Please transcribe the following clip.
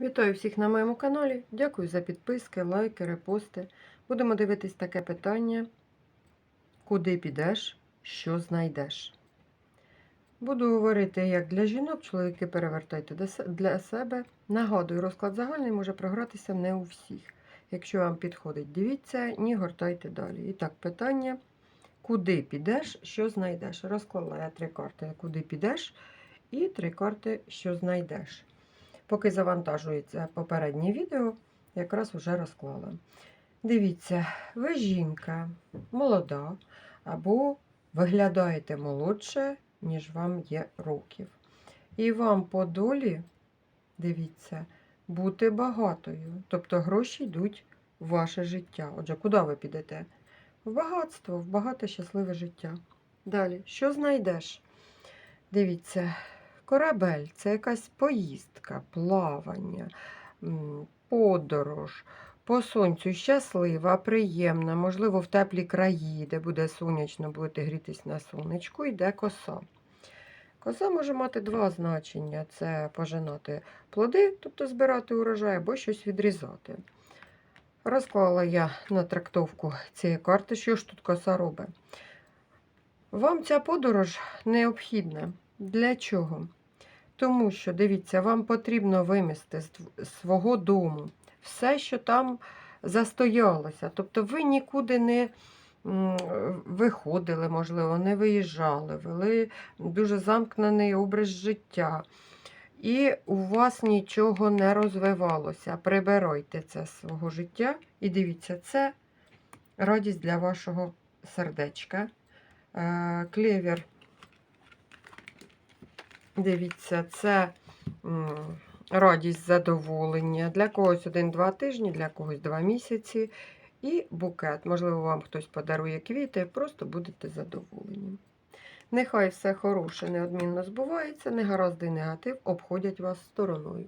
Вітаю всіх на моєму каналі. Дякую за підписки, лайки, репости. Будемо дивитись таке питання: куди підеш, що знайдеш. Буду говорити як для жінок, чоловіки перевертайте для себе. Нагадую, розклад загальний може програтися не у всіх. Якщо вам підходить, дивіться, ні гортайте далі. І так, питання: куди підеш, що знайдеш? Розклала я три карти, куди підеш, і три карти, що знайдеш. Поки завантажується попереднє відео, якраз вже розклала. Дивіться, ви жінка молода, або виглядаєте молодше, ніж вам є років. І вам по долі, дивіться, бути багатою. Тобто гроші йдуть в ваше життя. Отже, куди ви підете? В багатство, в багате щасливе життя. Далі, що знайдеш? Дивіться, корабель це якась поїздка, плавання, подорож. По сонцю щаслива, приємна, можливо, в теплі краї, де буде сонячно, будете грітись на сонечку, йде коса. Коса може мати два значення: це пожинати плоди, тобто збирати урожай, або щось відрізати. Розклала я на трактовку цієї карти, що ж тут коса робить. Вам ця подорож необхідна. Для чого? Тому що, дивіться, вам потрібно вимісти з свого дому все, що там застоялося. Тобто ви нікуди не виходили, можливо, не виїжджали, вели дуже замкнений образ життя. І у вас нічого не розвивалося. Прибирайте це з свого життя. І дивіться, це радість для вашого сердечка. Е, Клевер Дивіться, це радість, задоволення. Для когось один-два тижні, для когось два місяці. І букет. Можливо, вам хтось подарує квіти, просто будете задоволені. Нехай все хороше неодмінно збувається, негаразди негатив обходять вас стороною.